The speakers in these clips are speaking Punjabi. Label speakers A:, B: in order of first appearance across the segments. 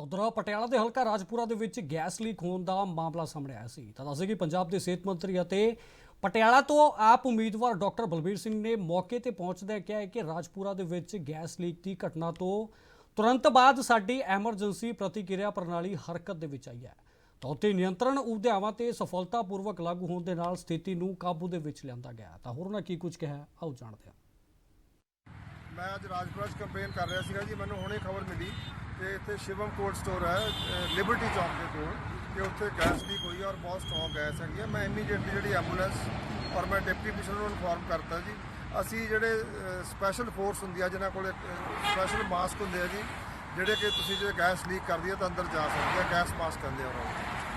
A: ਉਧਰ ਪਟਿਆਲਾ ਦੇ ਹਲਕਾ ਰਾਜਪੁਰਾ ਦੇ ਵਿੱਚ ਗੈਸ ਲੀਕ ਹੋਣ ਦਾ ਮਾਮਲਾ ਸਾਹਮਣੇ ਆਇਆ ਸੀ। ਤਾਂ ਦੱਸੇ ਕਿ ਪੰਜਾਬ ਦੇ ਸਿਹਤ ਮੰਤਰੀ ਅਤੇ ਪਟਿਆਲਾ ਤੋਂ ਆਪ ਉਮੀਦਵਾਰ ਡਾਕਟਰ ਬਲਬੀਰ ਸਿੰਘ ਨੇ ਮੌਕੇ ਤੇ ਪਹੁੰਚਦਿਆਂ ਕਿਹਾ ਕਿ ਰਾਜਪੁਰਾ ਦੇ ਵਿੱਚ ਗੈਸ ਲੀਕ ਦੀ ਘਟਨਾ ਤੋਂ ਤੁਰੰਤ ਬਾਅਦ ਸਾਡੀ ਐਮਰਜੈਂਸੀ ਪ੍ਰਤੀਕਿਰਿਆ ਪ੍ਰਣਾਲੀ ਹਰਕਤ ਦੇ ਵਿੱਚ ਆਈ ਹੈ। ਤਾਂ ਉੱਤੇ ਨਿਯੰਤਰਣ ਉਦਿਆਵਾਂ ਤੇ ਸਫਲਤਾਪੂਰਵਕ ਲਾਗੂ ਹੋਣ ਦੇ ਨਾਲ ਸਥਿਤੀ ਨੂੰ ਕਾਬੂ ਦੇ ਵਿੱਚ ਲਿਆਂਦਾ ਗਿਆ। ਤਾਂ ਹੋਰ ਉਹਨਾਂ ਕੀ ਕੁਝ ਕਿਹਾ ਆਓ ਜਾਣਦੇ ਹਾਂ।
B: ਮੈਂ ਅੱਜ ਰਾਜਪੁਰਾ 'ਚ ਕੰਪੇਨ ਕਰ ਰਿਹਾ ਸੀਗਾ ਜੀ, ਮੈਨੂੰ ਹੁਣੇ ਖਬਰ ਮਿਲੀ ਕਿ ਇੱਥੇ ਸ਼ਿਵਮ ਕੋਲਡ ਸਟੋਰ ਹੈ ਲਿਬਰਟੀ ਚੌਕ ਦੇ ਕੋਲ, ਕਿ ਉੱਥੇ ਗੈਸ ਲੀਕ ਹੋਈ ਹੈ ਔਰ ਬਹੁਤ ਸਟਰੋਂਗ ਗੈਸ ਹੈਗੀ ਹੈ ਮੈਂ ਇਮੀਡੀਏਟਲੀ ਜਿਹੜੀ ਐਂਬੂਲੈਂਸ ਔਰ ਮੈਂ ਡਿਪਟੀ ਕਮਿਸ਼ਨਰ ਨੂੰ ਇਨਫੋਰਮ ਕਰਤਾ ਜੀ। ਅਸੀਂ ਜਿਹੜੇ ਸਪੈਸ਼ਲ ਫੋਰਸ ਹੁੰਦੀ ਆ, ਜਿਨ੍ਹਾਂ ਕੋਲ ਸਪੈਸ਼ਲ ਮਾਸਕ ਹੁੰਦੇ ਆ ਜੀ, ਜਿਹੜੇ ਕਿ ਤੁਸੀਂ ਜੇ ਗੈਸ ਲੀਕ ਕਰਦੀ ਹੈ ਤਾਂ ਅੰਦਰ ਜਾ ਸਕਦੇ ਆ ਗੈਸ ਮਾਸਕ ਕਹਿੰਦੇ ਆ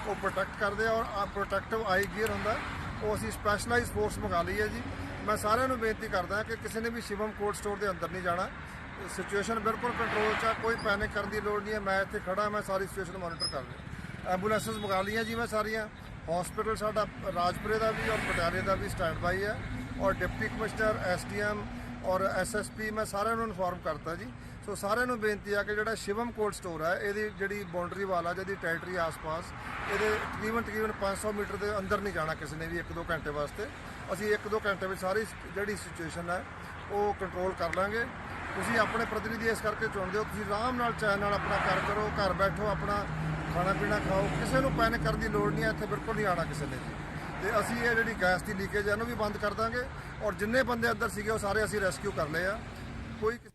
B: ਉਹ ਪ੍ਰੋਟੈਕਟ ਕਰਦੇ ਆ ਔਰ ਪ੍ਰੋਟੈਕਟਿਵ ਆਈ ਗੀਅਰ ਹੁੰਦਾ, ਉਹ ਅਸੀਂ ਸਪੈਸ਼ਲਾਈਜ਼ ਫੋਰਸ ਮੰਗਾ ਲਈ ਹੈ ਜੀ। ਮੈਂ ਸਾਰਿਆਂ ਨੂੰ ਬੇਨਤੀ ਕਰਦਾ ਕਿ ਕਿਸੇ ਨੇ ਵੀ ਸ਼ਿਵਮ ਕੋਲਡ ਸਟੋਰ ਦੇ ਅੰਦਰ ਨਹੀਂ ਜਾਣਾ ਸਿਚੁਏਸ਼ਨ ਬਿਲਕੁਲ ਕੰਟਰੋਲ 'ਚ ਆ, ਕੋਈ ਪੈਨਿਕ ਕਰਨ ਦੀ ਲੋੜ ਨਹੀਂ ਹੈ। ਮੈਂ ਇੱਥੇ ਖੜਾ ਮੈਂ ਸਾਰੀ ਸਿਚੁਏਸ਼ਨ ਮੋਨੀਟਰ ਕਰ ਰਿਹਾ। ਐਂਬੂਲੈਂਸਸ ਮੰਗਾ ਲਈਆਂ ਜੀ ਮੈਂ ਸਾਰੀਆਂ। ਹਸਪੀਟਲ ਸਾਡਾ ਰਾਜਪੁਰੇ ਦਾ ਵੀ ਔਰ ਪਟਿਆਲੇ ਦਾ ਵੀ ਸਟੈਂਡ ਬਾਈ ਹੈ। ਔਰ ਡਿਪਟੀ ਕਮਿਸ਼ਨਰ ਐਸਡੀਐਮ ਔਰ ਐਸਐਸਪੀ ਮੈਂ ਸਾਰਿਆਂ ਨੂੰ ਇਨਫੋਰਮ ਕਰਤਾ ਜੀ। ਸੋ ਸਾਰਿਆਂ ਨੂੰ ਬੇਨਤੀ ਆ ਕਿ ਜਿਹੜਾ ਸ਼ਿਵਮ ਕੋਲਡ ਸਟੋਰ ਹੈ, ਇਹਦੀ ਜਿਹੜੀ ਬਾਉਂਡਰੀ ਵਾਲਾ ਜਿਹਦੀ ਟੈਰੀਟਰੀ ਆਸ-ਪਾਸ, ਇਹਦੇ ਤਕਰੀਬਨ ਤਕਰੀਬਨ 500 ਮੀਟਰ ਦੇ ਅੰਦਰ ਨਹੀਂ ਜਾਣਾ ਕਿਸੇ ਨੇ ਵੀ 1-2 ਘੰਟੇ ਵਾਸਤੇ। ਅਸੀਂ 1-2 ਘੰਟੇ ਵਿੱਚ ਸਾਰੀ ਜਿਹੜੀ ਸਿਚੁਏਸ਼ਨ ਹੈ, ਉਹ ਕੰਟਰੋਲ ਕਰ ਲਾਂਗੇ। ਤੁਸੀਂ ਆਪਣੇ ਪ੍ਰਤੀਨਿਧੀ ਇਸ ਕਰਕੇ ਚੁਣਦੇ ਹੋ, ਤੁਸੀਂ ਆਰਾਮ ਨਾਲ ਚੈਨ ਨਾਲ ਆਪਣਾ ਕਰ ਕਰੋ, ਘਰ ਬੈਠੋ, ਆਪਣਾ ਖਾਣਾ ਪੀਣਾ ਖਾਓ। ਕਿਸੇ ਨੂੰ ਪੈਨਿਕ ਕਰਨ ਦੀ ਲੋੜ ਨਹੀਂ ਹੈ, ਇੱਥੇ ਬਿਲਕੁਲ ਨਹੀਂ ਆਣਾ ਕਿਸੇ ਨੇ ਜੀ। ਤੇ ਅਸੀਂ ਇਹ ਜਿਹੜੀ ਗੈਸ ਦੀ ਲੀਕੇਜ ਹੈ, ਇਹਨੂੰ ਵੀ ਬੰਦ ਕਰ ਦਾਂਗੇ। ਔਰ ਜਿੰਨੇ ਬੰਦੇ ਅੰਦਰ ਸੀਗੇ, ਉਹ ਸਾਰੇ ਅਸੀਂ ਰੈਸਕਿਊ ਕਰ ਲਏ ਆ। ਕੋਈ